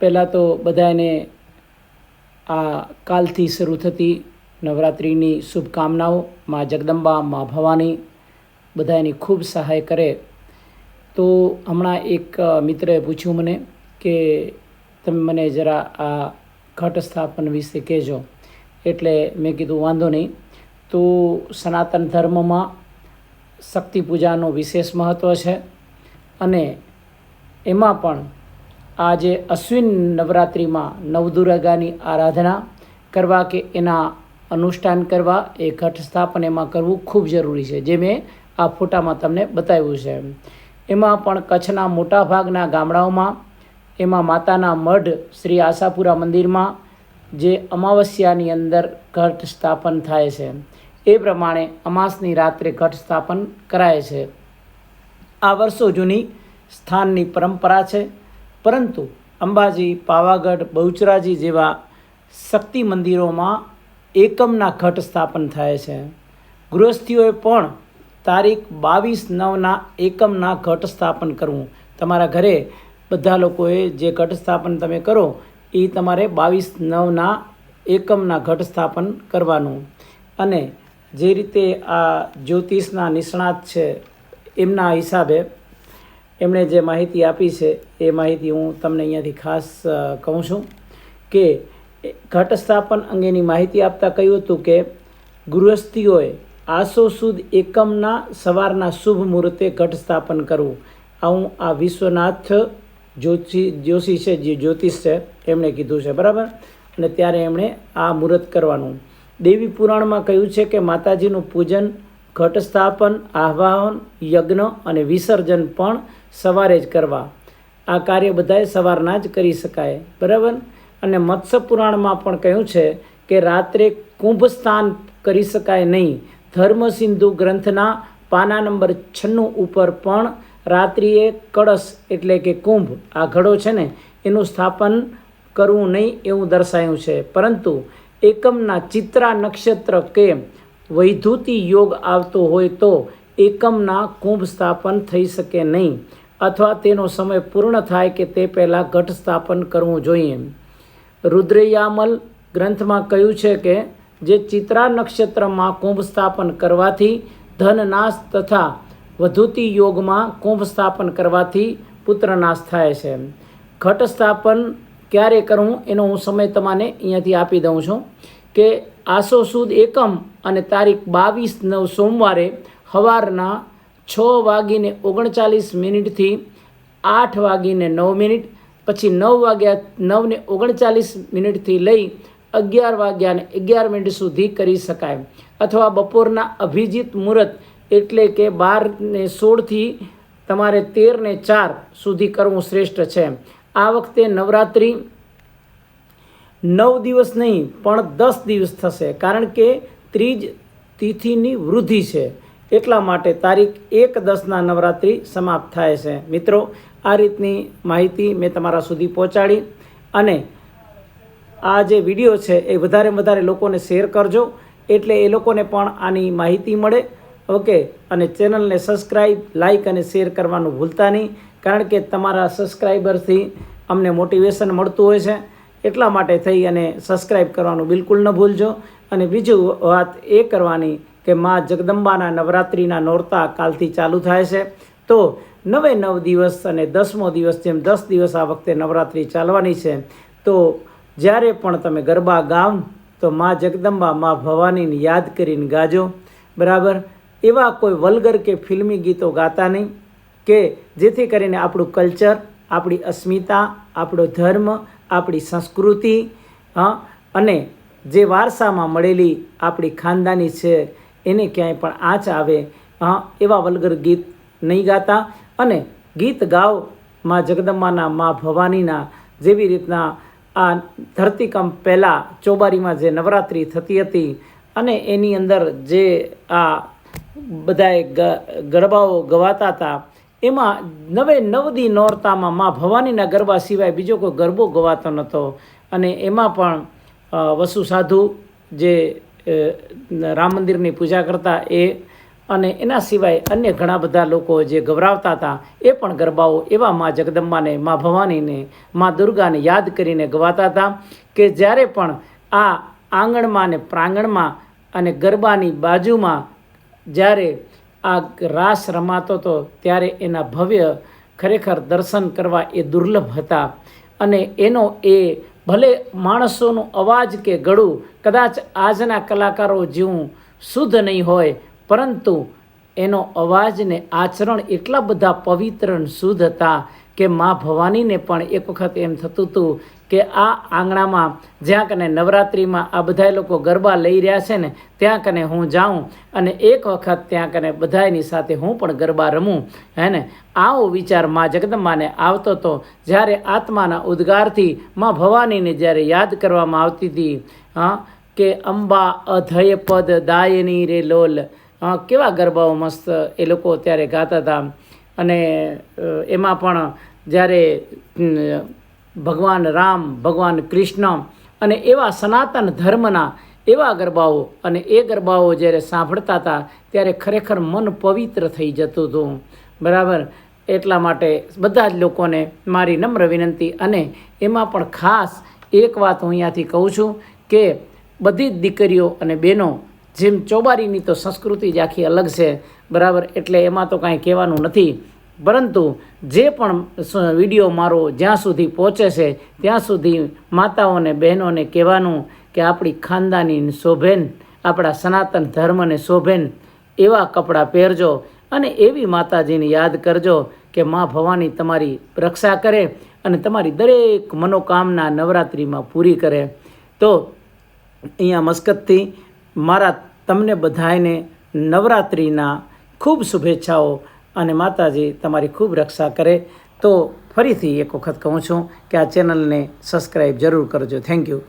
પહેલાં તો બધાને આ કાલથી શરૂ થતી નવરાત્રિની શુભકામનાઓ મા જગદંબા, મા ભવાની બધાની ખૂબ સહાય કરે. તો હમણાં એક મિત્રએ પૂછ્યું મને કે તમે મને જરા આ ઘટ સ્થાપન વિશે કહેજો. એટલે મેં કીધું, વાંધો નહીં. તો સનાતન ધર્મમાં શક્તિ પૂજાનું વિશેષ મહત્ત્વ છે અને એમાં પણ આજે અશ્વિન નવરાત્રિમાં નવદુર્ગાની આરાધના કરવા કે એના અનુષ્ઠાન કરવા એ ઘટ સ્થાપન એમાં કરવું ખૂબ જરૂરી છે, જે મેં આ ફોટામાં તમને બતાવ્યું છે. એમાં પણ કચ્છના મોટા ભાગના ગામડાઓમાં, એમાં માતાના મઢ શ્રી આશાપુરા મંદિરમાં જે અમાવસ્યાની અંદર ઘટ સ્થાપન થાય છે. એ પ્રમાણે અમાસની રાત્રે ઘટ સ્થાપન કરાય છે. આ વર્ષો જૂની સ્થાનની પરંપરા છે. પરંતુ અંબાજી, પાવાગઢ, બહુચરાજી જેવા શક્તિ મંદિરોમાં એકમના ઘટ સ્થાપન થાય છે. ગૃહસ્થીઓએ પણ તારીખ બાવીસ નવના એકમના ઘટ સ્થાપન કરવું. તમારા ઘરે બધા લોકોએ જે ઘટ સ્થાપન તમે કરો એ તમારે બાવીસ નવના એકમના ઘટ સ્થાપન કરવાનું. અને જે રીતે આ જ્યોતિષના નિષ્ણાત છે, એમના હિસાબે એમણે જે માહિતી આપી છે, એ માહિતી હું તમને અહીંયાથી ખાસ કહું છું કે ઘટસ્થાપન ઘટ સ્થાપન અંગેની માહિતી આપતા કહ્યું હતું કે, ગૃહસ્થીઓએ આસો સુદ એકમના સવારના શુભ મુહૂર્તે ઘટ સ્થાપન કરવું. આવું આ વિશ્વનાથ જ્યોતિ જોશી છે, જે જ્યોતિષ છે, એમણે કીધું છે, બરાબર? અને ત્યારે એમણે આ મુહૂર્ત કરવાનું. દેવી પુરાણમાં કહ્યું છે કે, માતાજીનું પૂજન, ઘટ સ્થાપન આહ્વાન યજ્ઞ અને વિસર્જન પણ સવારે જ કરવા. આ કાર્ય બધાએ સવારના જ કરી શકાય, બરાબર? અને મત્સ્ય પુરાણમાં પણ કહ્યું છે કે રાત્રે કુંભ સ્નાન કરી શકાય નહીં. ધર્મ સિંધુ ગ્રંથના પાના નંબર છન્નું ઉપર પણ રાત્રિએ કળશ એટલે કે કુંભ, આ ઘડો છે ને, એનું સ્થાપન કરવું નહીં એવું દર્શાયું છે. પરંતુ એકમના ચિત્રા નક્ષત્ર કે વૈધુતિ યોગ આવતો હોય તો એકમના કુંભ સ્થાપન થઈ શકે નહીં. અથવા તેનો સમય પૂર્ણ થાય કે તે પહેલાં ઘટ સ્થાપન કરવું જોઈએ. રુદ્રયામલ ગ્રંથમાં કહ્યું છે કે, જે ચિત્રા નક્ષત્રમાં કુંભ સ્થાપન કરવાથી ધનનાશ તથા વધુતિ યોગમાં કુંભ સ્થાપન કરવાથી પુત્રનાશ થાય છે. ઘટ સ્થાપન ક્યારે કરવું એનો હું સમય તમારે અહીંયાથી આપી દઉં છું કે આસો સુદ એકમ અને તારીખ બાવીસ નવ સોમવારે સવારના છ વાગીને ઓગણચાલીસ મિનિટથી આઠ વાગીને નવ મિનિટ, પછી નવ વાગ્યા, નવને ઓગણચાલીસ મિનિટથી લઈ અગિયાર વાગ્યાને અગિયાર મિનિટ સુધી કરી શકાય. અથવા બપોરના અભિજીત મુહૂર્ત એટલે કે બારને સોળથી તમારે તેરને ચાર સુધી કરવું શ્રેષ્ઠ છે. આ વખતે નવરાત્રિ નવ દિવસ નહીં, પણ દસ દિવસ થશે. કારણ કે ત્રીજ તિથિની વૃદ્ધિ છે. એટલા માટે તારીખ એક દસના નવરાત્રિ સમાપ્ત થાય છે. મિત્રો, આ રીતની માહિતી મેં તમારા સુધી પહોંચાડી અને આ જે વીડિયો છે એ વધારે વધારે લોકોને શેર કરજો એટલે એ લોકોને પણ આની માહિતી મળે. ઓકે, અને ચેનલને સબસ્ક્રાઈબ લાઇક અને શેર કરવાનું ભૂલતા નહીં, કારણ કે તમારા સબસ્ક્રાઈબરથી અમને મોટિવેશન મળતું હોય છે. એટલા માટે થઈ અને સબસ્ક્રાઈબ કરવાનું બિલકુલ ન ભૂલજો. અને બીજું વાત એ કરવાની કે મા જગદંબાના નવરાત્રિના નોરતા કાલથી ચાલુ થાય છે. તો નવે નવ દિવસ અને દસમો દિવસ જેમ દસ દિવસ આ વખતે નવરાત્રિ ચાલવાની છે. તો જ્યારે પણ તમે ગરબા ગાવ, તો મા જગદંબા, મા ભવાનીને યાદ કરીને ગાજો. બરાબર? એવા કોઈ વલ્ગર કે ફિલ્મી ગીતો ગાતા નહીં કે જેથી કરીને આપણું કલ્ચર, આપણી અસ્મિતા, આપણો ધર્મ, આપણી સંસ્કૃતિ, હં, અને જે વારસામાં મળેલી આપણી ખાનદાની છે એને ક્યાંય પણ આંચ આવે, હા, એવા વલગર ગીત નહીં ગાતા. અને ગીત ગાઓ મા જગદંબાના મા ભવાનીના જેવી રીતના આ ધરતીકંપ પહેલાં ચોબારીમાં જે નવરાત્રિ થતી હતી અને એની અંદર જે આ બધાએ ગરબાઓ ગવાતા હતા, એમાં નવે નવદી નોરતામાં મા ભવાનીના ગરબા સિવાય બીજો કોઈ ગરબો ગવાતો નહોતો અને એમાં પણ વસુ સાધુ જે રામ મંદિરની પૂજા કરતા એ અને એના સિવાય અન્ય ઘણા બધા લોકો જે ગભરાવતા હતા, એ પણ ગરબાઓ એવા મા જગદંબાને, મા ભવાનીને, મા દુર્ગાને યાદ કરીને ગવાતા હતા કે જ્યારે પણ આ આંગણમાં ને પ્રાંગણમાં અને ગરબાની બાજુમાં જ્યારે આ રાસ રમાતો હતો, ત્યારે એના ભવ્ય ખરેખર દર્શન કરવા એ દુર્લભ હતા. અને એનો એ ભલે માણસોનું અવાજ કે ગળું કદાચ આજના કલાકારો જેવું શુદ્ધ નહીં હોય, પરંતુ એનો અવાજ ને આચરણ એટલા બધા પવિત્ર શુદ્ધ હતા કે મા ભવાનીને પણ એક વખત એમ થતું હતું કે આ આંગણામાં જ્યાં કને નવરાત્રિમાં આ બધા લોકો ગરબા લઈ રહ્યા છે ને, ત્યાં કને હું જાઉં અને એક વખત ત્યાં કને બધાની સાથે હું પણ ગરબા રમું, હે ને? આવો વિચાર મા જગદંબાને આવતો હતો જ્યારે આત્માના ઉદ્ગારથી મા ભવાનીને જ્યારે યાદ કરવામાં આવતી હતી, હા, કે અંબા અધય પદ દાયની રે લોલ કેવા ગરબાઓ મસ્ત એ લોકો ત્યારે ગાતા હતા. અને એમાં પણ જ્યારે ભગવાન રામ, ભગવાન કૃષ્ણ અને એવા સનાતન ધર્મના એવા ગરબાઓ અને એ ગરબાઓ જ્યારે સાંભળતા હતા, ત્યારે ખરેખર મન પવિત્ર થઈ જતું હતું. બરાબર? એટલા માટે બધા જ લોકોને મારી નમ્ર વિનંતી અને એમાં પણ ખાસ એક વાત હું અહીંયાથી કહું છું કે બધી જ દીકરીઓ અને બહેનો, જેમ ચોબારીની તો સંસ્કૃતિ જ આખી અલગ છે, બરાબર? એટલે એમાં તો કાંઈ કહેવાનું નથી. પરંતુ જે પણ વીડિયો મારો જ્યાં સુધી પહોંચે છે, ત્યાં સુધી માતાઓને, બહેનોને કહેવાનું કે આપણી ખાનદાની શોભેન, આપણા સનાતન ધર્મને શોભેન, એવા કપડાં પહેરજો અને એવી માતાજીને યાદ કરજો કે મા ભવાની તમારી રક્ષા કરે અને તમારી દરેક મનોકામના નવરાત્રિમાં પૂરી કરે. તો અહીંયા મસ્કતથી મારા તમને બધાને નવરાત્રિના ખૂબ શુભેચ્છાઓ અને માતાજી તમારી ખૂબ રક્ષા કરે. તો ફરીથી એક વખત કહું છું કે આ ચેનલને સબસ્ક્રાઈબ જરૂર કરજો. Thank you.